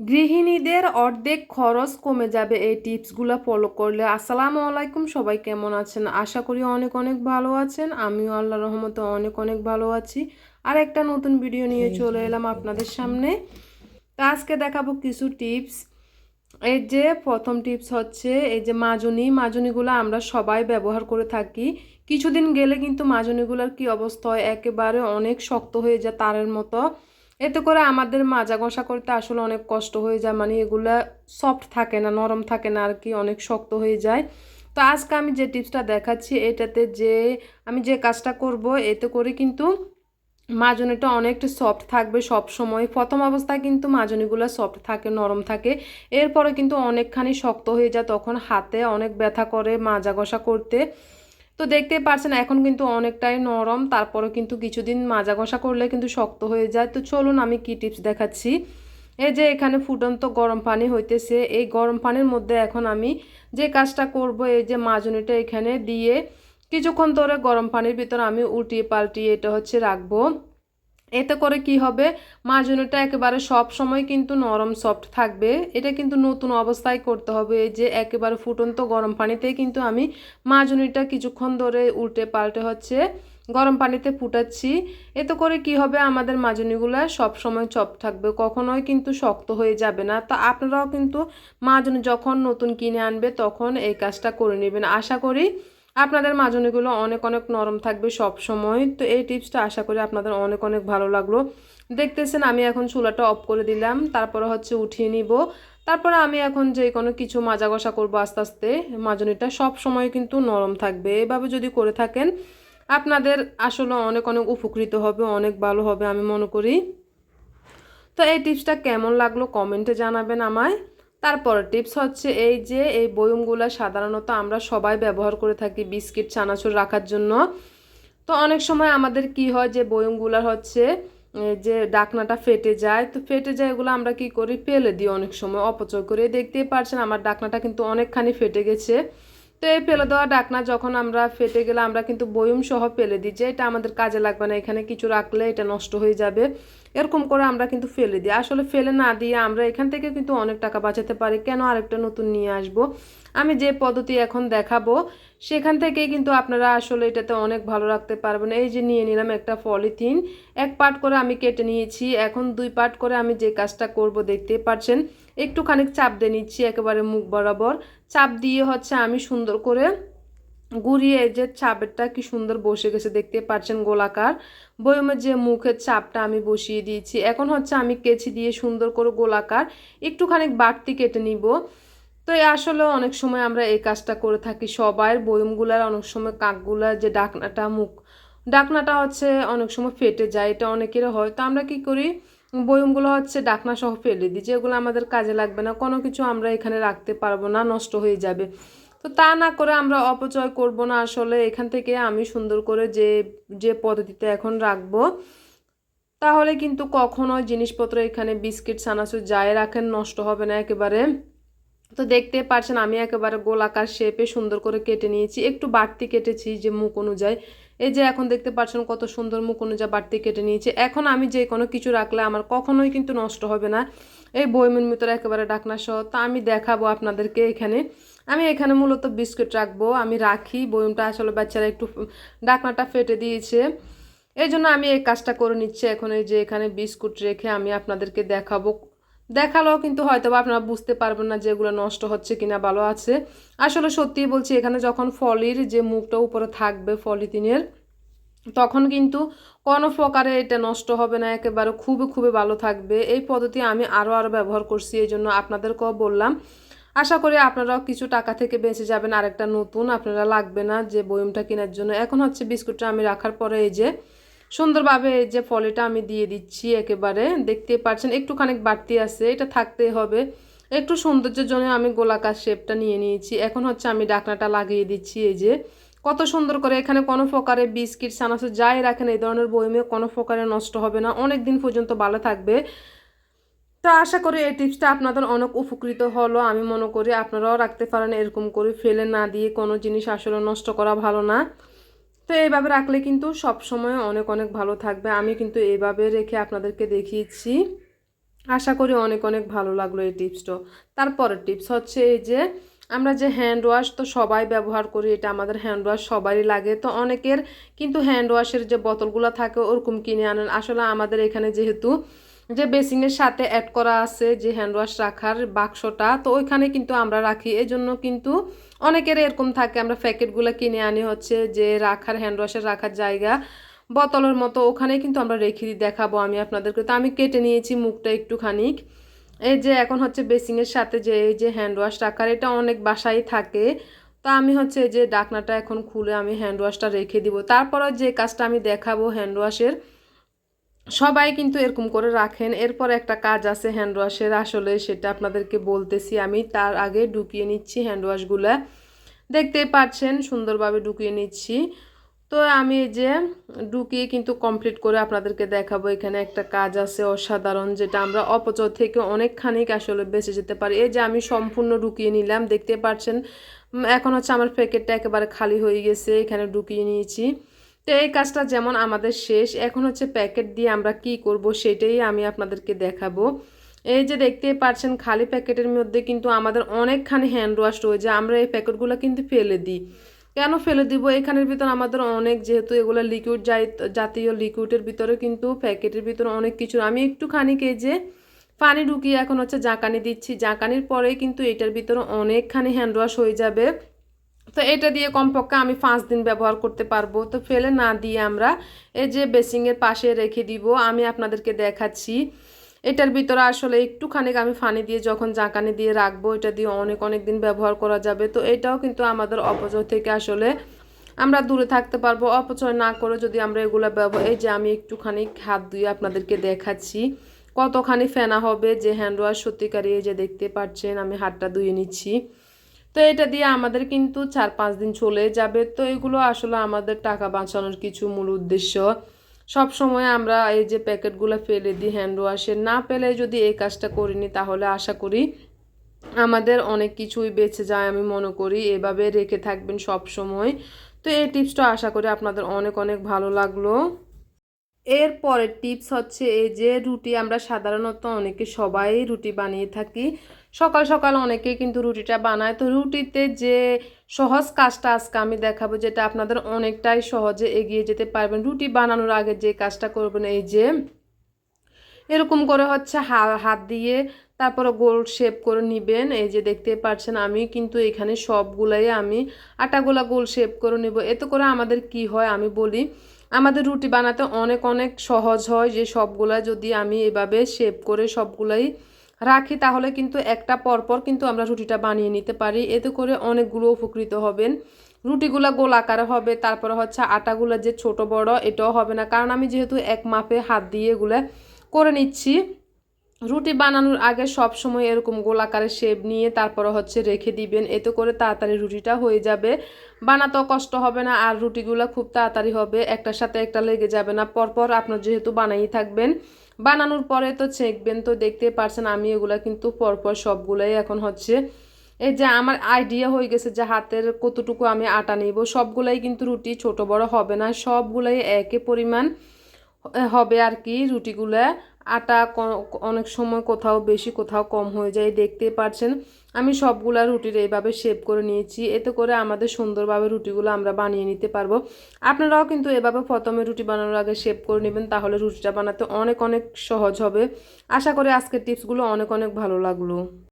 গৃহিণীদের অর্ধেক খরচ কমে যাবে এই টিপসগুলো ফলো করলে। আসসালামু আলাইকুম সবাই কেমন আছেন? আশা করি অনেক অনেক ভালো আছেন। আমিও আল্লাহ রহমতে অনেক অনেক ভালো আছি। আর একটা নতুন ভিডিও নিয়ে চলে এলাম আপনাদের সামনে। তা আজকে দেখাবো কিছু টিপস। এই যে প্রথম টিপস হচ্ছে এই যে মাজনি। মাজনিগুলো আমরা সবাই ব্যবহার করে থাকি। কিছুদিন গেলে কিন্তু মাজনিগুলোর কি অবস্থা হয়? একেবারে অনেক শক্ত হয়ে যায় তারের মতো। এতে করে আমাদের মাজা ঘষা করতে আসলে অনেক কষ্ট হয়ে যায়। মানে এগুলা সফট থাকে না, নরম থাকে না আর কি, অনেক শক্ত হয়ে যায়। তো আজকে আমি যে টিপসটা দেখাচ্ছি, এটাতে যে আমি যে কাজটা করব, এতে করে কিন্তু মাজনিটা অনেকটা সফট থাকবে সব সময় প্রথম অবস্থায় কিন্তু মাজনিগুলো সফট থাকে, নরম থাকে। এরপরে কিন্তু অনেকখানি শক্ত হয়ে যায়, তখন হাতে অনেক ব্যথা করে মাজা ঘষা করতে। তো দেখতে পারছেন, এখন কিন্তু অনেকটাই নরম তারপরে কিন্তু কিছুদিন মাজা ঘষা করলে কিন্তু শক্ত হয়ে যায়। তো চলুন আমি কি টিপস দেখাচ্ছি। এই যে এখানে ফুটন্ত গরম পানি হইতেছে, এই গরম পানির মধ্যে এখন আমি যে কাজটা করব, এই যে মাজনিটা এখানে দিয়ে কিছুক্ষণ ধরে গরম পানির ভিতর আমি উল্টিয়ে পাল্টিয়ে এটা হচ্ছে রাখব। এতে করে কি হবে? মাজনিটা একেবারে সব সময় কিন্তু নরম সফট থাকবে। এটা কিন্তু নতুন অবস্থায় করতে হবে যে একেবারে ফুটন্ত গরম পানিতেই কিন্তু আমি মাজনিটা কিছুক্ষণ ধরে উল্টে পাল্টে হচ্ছে গরম পানিতে ফুটাচ্ছি। এতে করে কি হবে? আমাদের মাজনিগুলো সব সময় চপ থাকবে, কখনোই কিন্তু শক্ত হয়ে যাবে না। তো আপনারাও কিন্তু মাজনি যখন নতুন কিনে আনবে তখন এই কাজটা করে নেবেন। আশা করি আপনাদের মাজনিগুলো অনেক অনেক নরম থাকবে সব সময় তো এই টিপসটা আশা করি আপনাদের অনেক অনেক ভালো লাগল। দেখতেছেন আমি এখন চুলাটা অফ করে দিলাম, তারপরে হচ্ছে উঠিয়ে নিব। তারপরে আমি এখন যে কোনো কিছু মাজা ঘষা করব আস্তে আস্তে, মাজনিটা সব সময় কিন্তু নরম থাকবে। এভাবে যদি করে থাকেন, আপনাদের আসলে অনেক অনেক উপকৃত হবে, অনেক ভালো হবে আমি মনে করি। তো এই টিপসটা কেমন লাগল কমেন্টে জানাবেন আমায়। তারপর টিপস হচ্ছে এই যে, এই বয়মগুলো সাধারণত আমরা সবাই ব্যবহার করে থাকি বিস্কিট, চানাচুর রাখার জন্য। তো অনেক সময় আমাদের কি হয় যে, বয়মগুলো হচ্ছে যে ডাকনাটা ফেটে যায়। তো ফেটে যায় এগুলো আমরা কি করি? ফেলে দিই অনেক সময়, অপচয় করে। দেখতেই পারছেন আমার ডাকনাটা কিন্তু অনেকখানি ফেটে গেছে। তো এই ফেলে দেওয়া ডাকনা যখন আমরা ফেটে গেলে আমরা কিন্তু বয়ম সহ ফেলে দিই যে, এটা আমাদের কাজে লাগবে না। এখানে কিছু রাখলে এটা নষ্ট হয়ে যাবে। এরকম করে আমরা কিন্তু ফেলে দিই। আসলে ফেলে না দিয়ে আমরা এখান থেকে কিন্তু অনেক টাকা বাঁচাতে পারি। কেন আরেকটা নতুন নিয়ে আসব? আমি যে পদ্ধতি এখন দেখাবো, সেখান থেকেই কিন্তু আপনারা আসলে এটাতে অনেক ভালো রাখতে পারবেন। এই যে নিয়ে নিলাম একটা পলিথিন, এক পার্ট করে আমি কেটে নিয়েছি। এখন দুই পার্ট করে আমি যে কাজটা করব দেখতে পাচ্ছেন, একটুখানি চাপ দিয়ে নিচ্ছি একেবারে মুখ বরাবর। চাপ দিয়ে হচ্ছে আমি সুন্দর করে গুড়িয়ে যে চাপেরটা কি সুন্দর বসে গেছে, দেখতে পাচ্ছেন গোলাকার। বয়মের যে মুখের চাপটা আমি বসিয়ে দিয়েছি। এখন হচ্ছে আমি কেচি দিয়ে সুন্দর করে গোলাকার একটুখানি বাড়তি কেটে নিব। তো আসলে অনেক সময় আমরা এই কাজটা করে থাকি সবার বয়মগুলার অনেক সময় কাকগুলার যে ডাকনাটা মুখ, ডাকনাটা হচ্ছে অনেক সময় ফেটে যায়, এটা অনেকের হয়। তো আমরা কি করি? বয়মগুলো হচ্ছে ডাকনা সহ ফেলে দিই, যেগুলো আমাদের কাজে লাগবে না। কোনো কিছু আমরা এখানে রাখতে পারব না, নষ্ট হয়ে যাবে। তো তা না করে আমরা অপচয় করব না আসলে। এখান থেকে আমি সুন্দর করে যে যে পদ্ধতিতে এখন রাখব, তাহলে কিন্তু কখনো জিনিসপত্র এখানে বিস্কিট, সানাসুর যাই রাখেন নষ্ট হবে না একেবারে। তো দেখতে পারছেন আমি একেবারে গোলাকার শেপে সুন্দর করে কেটে নিয়েছি। একটু বাড়তি কেটেছি যে মুখ অনুযায়ী। এই যে এখন দেখতে পাচ্ছেন কত সুন্দর মুখ অনুযায়ী বাড়তি কেটে নিয়েছি। এখন আমি যে কোনো কিছু রাখলে আমার কখনোই কিন্তু নষ্ট হবে না। এই বইমের ভিতরে একেবারে ডাকনা সহ। তা আমি দেখাবো আপনাদেরকে এখানে। আমি এখানে মূলত বিস্কুট রাখব, আমি রাখি বইমটা আসলে বাচ্চারা একটু ডাকনাটা ফেটে দিয়েছে। এই জন্য আমি এই কাজটা করে নিচ্ছি, এখন এই যে এখানে বিস্কুট রেখে আমি আপনাদেরকে দেখাবো। দেখালেও কিন্তু হয়তো আপনারা বুঝতে পারবেন না যে এগুলো নষ্ট হচ্ছে কিনা, ভালো আছে। আসলে সত্যিই বলছি, এখানে যখন ফলির যে মুখটা উপরে থাকবে ফলিতিনের তখন কিন্তু কোনো প্রকারে এটা নষ্ট হবে না, একেবারে খুবই খুবই ভালো থাকবে। এই পদ্ধতি আমি আরও আরও ব্যবহার করছি, এই জন্য আপনাদেরকেও বললাম। আশা করি আপনারাও কিছু টাকা থেকে বেঁচে যাবেন। আরেকটা নতুন আপনারা লাগবে না যে বয়মটা কেনার জন্য। এখন হচ্ছে বিস্কুটটা আমি রাখার পরে এই যে সুন্দরভাবে এই যে ফলেটা আমি দিয়ে দিচ্ছি একেবারে। দেখতে পাচ্ছেন একটুখানি বাড়তি আছে, এটা থাকতেই হবে। একটু সৌন্দর্যের জন্য আমি গোলাকার শেপটা নিয়ে নিয়েছি। এখন হচ্ছে আমি ডাকনাটা লাগিয়ে দিচ্ছি এই যে। কত সুন্দর করে এখানে কোনো প্রকারে বিস্কিট সানাসু যাই রাখেন, এই ধরনের বইমে কোনো প্রকারে নষ্ট হবে না। অনেক দিন পর্যন্ত ভালো থাকবে। তো আশা করি এই টিপসটা আপনাদের অনেক উপকৃত হলো। আমি মনে করি আপনারাও রাখতে পারেন, এরকম করে ফেলে না দিয়ে কোনো জিনিস আসলে নষ্ট করা ভালো না। তো এইভাবে রাখলে কিন্তু সব সময় অনেক অনেক ভালো থাকবে। আমি কিন্তু এইভাবে রেখে আপনাদেরকে দেখিয়েছি। আশা করি অনেক অনেক ভালো লাগল এই টিপসটা। তারপরের টিপস হচ্ছে এই যে, আমরা যে হ্যান্ড ওয়াশ তো সবাই ব্যবহার করি, এটা আমাদের হ্যান্ড ওয়াশ সবারই লাগে। তো অনেকের কিন্তু হ্যান্ড ওয়াশের যে বোতলগুলো থাকে ওরকম কিনে আনেন। আসলে আমাদের এখানে যেহেতু যে বেসিংয়ের সাথে অ্যাড করা আছে, যে হ্যান্ড ওয়াশ রাখার বাক্সটা, তো ওইখানে কিন্তু আমরা রাখি। এই জন্য কিন্তু অনেকের এরকম থাকে, আমরা প্যাকেটগুলো কিনে আনি হচ্ছে যে রাখার হ্যান্ড ওয়াশের রাখার জায়গা। বোতলের মতো ওখানে কিন্তু আমরা রেখে দিই দেখাবো আমি আপনাদেরকে। তো আমি কেটে নিয়েছি মুখটা একটুখানি। এই যে এখন হচ্ছে বেসিংয়ের সাথে যে, এই যে হ্যান্ড ওয়াশ রাখার, এটা অনেক বাসায় থাকে। তো আমি হচ্ছে যে ডাকনাটা এখন খুলে আমি হ্যান্ড ওয়াশটা রেখে দিব। তারপরে যে কাজটা আমি দেখাবো হ্যান্ড ওয়াশের সবাই কিন্তু এরকম করে রাখেন। এরপর একটা কাজ আছে হ্যান্ড ওয়াশের আসলে সেটা আপনাদেরকে বলতেছি আমি, তার আগে ঢুকিয়ে নিচ্ছি হ্যান্ড ওয়াশগুলো দেখতেই পাচ্ছেন, সুন্দরভাবে ঢুকিয়ে নিচ্ছি। তো আমি যে ঢুকিয়ে কিন্তু কমপ্লিট করে আপনাদেরকে দেখাবো। এখানে একটা কাজ আছে অসাধারণ, যেটা আমরা অপচয় থেকে অনেকখানিক আসলে বেঁচে যেতে পারি। এই যে আমি সম্পূর্ণ ঢুকিয়ে নিলাম দেখতে পাচ্ছেন। এখন হচ্ছে আমার প্যাকেটটা একেবারে খালি হয়ে গেছে, এখানে ঢুকিয়ে নিয়েছি। তো এই কাজটা যেমন আমাদের শেষ, এখন হচ্ছে প্যাকেট দিয়ে আমরা কি করব সেটাই আমি আপনাদেরকে দেখাবো। এই যে দেখতেই পাচ্ছেন খালি প্যাকেটের মধ্যে কিন্তু আমাদের অনেকখানি হ্যান্ড ওয়াশ রয়েছে, আমরা এই প্যাকেটগুলো কিন্তু ফেলে দিই। কেন ফেলে দিব? এখানের ভিতর আমাদের অনেক, যেহেতু এগুলো লিকুইড জাতীয় লিকুইডের ভিতরে কিন্তু প্যাকেটের ভিতরে অনেক কিছু। আমি একটুখানি কে যে পানি ঢুকিয়ে এখন হচ্ছে জাঁকানি দিচ্ছি। জাঁকানির পরে কিন্তু এটার ভিতরে অনেকখানি হ্যান্ড ওয়াশ হয়ে যাবে। তো এটা দিয়ে কমপক্ষে আমি পাঁচ দিন ব্যবহার করতে পারব। তো ফেলে না দিয়ে আমরা এই যে বেসিংয়ের পাশে রেখে দিব, আমি আপনাদেরকে দেখাচ্ছি। এটার ভিতরে আসলে একটুখানি আমি ফানি দিয়ে যখন জাঁকানি দিয়ে রাখব, এটা দিয়ে অনেক অনেক দিন ব্যবহার করা যাবে। তো এটাও কিন্তু আমাদের অপচয় থেকে আসলে আমরা দূরে থাকতে পারব। অপচয় না করে যদি আমরা এগুলো ব্যবহার, এই যে আমি একটুখানি হাত ধুয়ে আপনাদেরকে দেখাচ্ছি। কতখানি ফেনা হবে, যে হ্যান্ড ওয়াশ সত্যিকারী এই যে দেখতে পাচ্ছেন, আমি হাতটা ধুয়ে নিচ্ছি। তো এটা দিয়ে আমাদের কিন্তু চার পাঁচ দিন চলে যাবে। তো এগুলো আসলে আমাদের টাকা বাঁচানোর কিছু মূল উদ্দেশ্য। সব সময় আমরা এই যে প্যাকেটগুলো ফেলে দিই, হ্যান্ড ওয়াশের না পেলে যদি এই কাজটা করিনি তাহলে আশা করি আমাদের অনেক কিছুই বেঁচে যায় আমি মনে করি। এভাবে রেখে থাকবেন সব সময়। তো এই টিপসটা আশা করি আপনাদের অনেক অনেক ভালো লাগল। এর পরের টিপস হচ্ছে এই যে রুটি আমরা সাধারণত অনেকে সবাই রুটি বানিয়ে থাকি। সকাল সকাল অনেকেই কিন্তু রুটিটা বানায়। তো রুটিতে যে সহজ কাজটা আজকে আমি দেখাবো, যেটা আপনাদের অনেকটাই সহজে এগিয়ে যেতে পারবেন। রুটি বানানোর আগে যে কাজটা করবেন, এই যে এরকম করে হচ্ছে হাত দিয়ে তারপরে গোল শেপ করে নিবেন। এই যে দেখতে পাচ্ছেন, আমি কিন্তু এখানে সবগুলাই আমি আটাগুলা গোল শেপ করে নেব। এতে করে আমাদের কি হয় আমি বলি আমাদের রুটি বানাতে অনেক অনেক সহজ হয় যে সবগুলা যদি আমি এভাবে শেপ করে সবগুলাই রাখি, তাহলে কিন্তু একটা পরপর কিন্তু আমরা রুটিটা বানিয়ে নিতে পারি। এতে করে অনেকগুলো উপকৃত হবেন। রুটিগুলো গোল আকারে হবে, তারপরে হচ্ছে আটাগুলো যে ছোট বড়, এটাও হবে না। কারণ আমি যেহেতু এক মাপে হাত দিয়ে এগুলো করে নিচ্ছি রুটি বানানোর আগে সব সময় এরকম গোলাকারে শেপ নিয়ে তারপরে হচ্ছে রেখে দিবেন। এতে করে তাড়াতাড়ি রুটিটা হয়ে যাবে। বানাতেও কষ্ট হবে না, আর রুটিগুলো খুব তাড়াতাড়ি হবে। একটার সাথে একটা লেগে যাবে না। পরপর আপনার যেহেতু বানাই থাকবেন, বানানোর পরে তো ছেঁকবেন তো দেখতে পারছেন আমি এগুলো কিন্তু পরপর সবগুলোই এখন হচ্ছে, এই যে আমার আইডিয়া হয়ে গেছে যে হাতের কতটুকু আমি আটা নিব। সবগুলাই কিন্তু রুটি ছোট বড় হবে না, সবগুলাই একই পরিমাণ হবে আর কি রুটিগুলো। আটা অনেক সময় কোথাও বেশি, কোথাও কম হয়ে যায়, দেখতে পারছেন? আমি সবগুলা রুটির এইভাবে শেপ করে নিয়েছি। এতে করে আমাদের সুন্দরভাবে রুটিগুলো আমরা বানিয়ে নিতে পারব। আপনারাও কিন্তু এভাবে প্রথমে রুটি বানানোর আগে শেপ করে নেবেন, তাহলে রুটিটা বানাতে অনেক অনেক সহজ হবে। আশা করি আজকের টিপসগুলো অনেক অনেক ভালো লাগল।